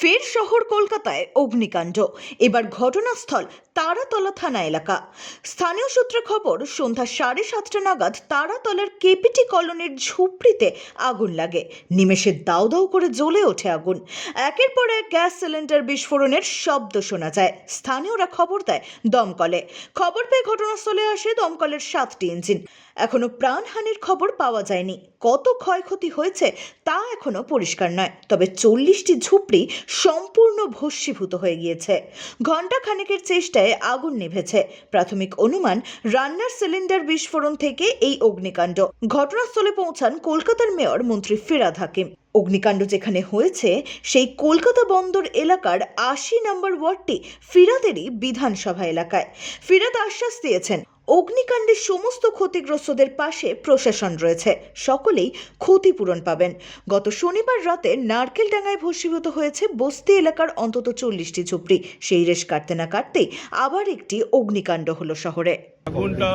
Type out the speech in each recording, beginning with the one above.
ফের শহর কলকাতায় অগ্নিকাণ্ড। এবার ঘটনাস্থল তারাতলা থানা এলাকা। স্থানীয় সূত্রে খবর, সন্ধ্যা সাড়ে সাতটা নাগাদ তারাতলার কেপিটি কলোনির ঝুপড়িতে আগুন লাগে। নিমেষে দাউ দাউ করে জ্বলে ওঠে আগুন। একের পর এক গ্যাস সিলিন্ডার বিস্ফোরণের শব্দ শোনা যায়। স্থানীয়রা খবর দেয়, দমকলে। খবর পেয়ে ঘটনাস্থলে আসে দমকলের সাতটি ইঞ্জিন। এখনও প্রাণহানির খবর পাওয়া যায়নি। কত ক্ষয়ক্ষতি হয়েছে তা এখনও পরিষ্কার নয়। তবে চল্লিশটি ঝুপড়ি সম্পূর্ণ ভস্মীভূত হয়ে গিয়েছে। ঘণ্টা খানেকের চেষ্টায় আগুন নিভেছে। প্রাথমিক অনুমান, রান্নার সিলিন্ডার বিস্ফোরণ থেকে এই অগ্নিকাণ্ড। ঘটনাস্থলে পৌঁছান কলকাতার মেয়র মন্ত্রী ফিরাদ হাকিম। অগ্নিকাণ্ড যেখানে হয়েছে, সেই কলকাতা বন্দর এলাকার আশি নম্বর ওয়ার্ডটি ফিরাদেরই বিধানসভা এলাকায়। ফিরাদ আশ্বাস দিয়েছেন অগ্নিকাণ্ডের সমস্ত ক্ষতিগ্রস্তদের পাশে প্রশাসন রয়েছে। সকলেই ক্ষতিপূরণ পাবেন। গত শনিবার রাতে নারকেল নারকেলডাঙ্গায় ভস্মীভূত হয়েছে বস্তি এলাকার অন্তত চল্লিশটি ঝুপড়ি। সেই রেশ কাটতে না কাটতেই আবার একটি অগ্নিকাণ্ড হলো শহরে। আগুনটা,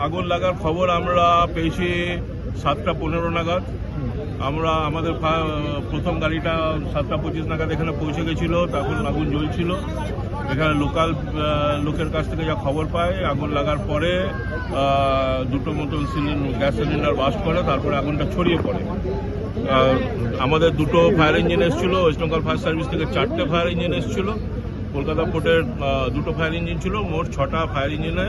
আগুন লাগার খবর আমরা পেয়েছি সাতটা পনেরো নাগাদ। আমরা আমাদের প্রথম গাড়িটা সাতটা পঁচিশ নাগাদ এখানে পৌঁছে গেছিল, তখন আগুন জ্বলছিল। এখানে লোকাল লোকের কাছ থেকে যা খবর পাই, আগুন লাগার পরে দুটো মতন সিলিন্ডার গ্যাস সিলিন্ডার বাস করে, তারপরে আগুনটা ছড়িয়ে পড়ে। আমাদের দুটো ফায়ার ইঞ্জিন এসেছিল, ওয়েস্ট বেঙ্গল ফায়ার সার্ভিস থেকে চারটে ফায়ার ইঞ্জিন এসেছিল। কলকাতা পোর্টের দুটো ফায়ার ইঞ্জিন ছিল, মোট ছটা ফায়ার ইঞ্জিনে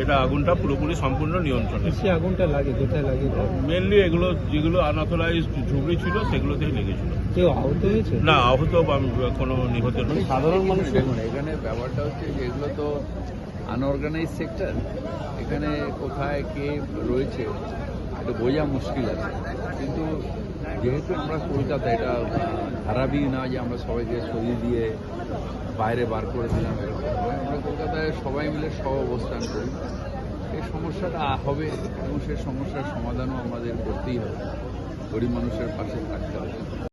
এটা আগুনটা পুরোপুরি সম্পূর্ণ নিয়ন্ত্রণে। আগুনটা লাগে কোথায় লাগে মেনলি এগুলো যেগুলো আনঅথরাইজড ঝুবড়ি ছিল সেগুলোতেই লেগেছিল। কেউ আহত হয়েছে? না আহত বা কোনো নিহত নয়। সাধারণ মানুষ দেখুন এখানে ব্যাপারটা হচ্ছে যে এগুলো তো আনঅর্গানাইজ সেক্টর এখানে কোথায় কে রয়েছে এটা বোঝা মুশকিল আছে। কিন্তু যেহেতু আমরা কলকাতা এটা খারাপই না যে আমরা সবাইকে সরিয়ে দিয়ে বাইরে বার করে দিলাম এরকম সবাই মিলে সহ অবস্থান করি। এই সমস্যাটা হবে এবং সেই সমস্যার সমাধানও আমাদের করতেই হবে। গরিব মানুষের পাশে থাকতে হবে।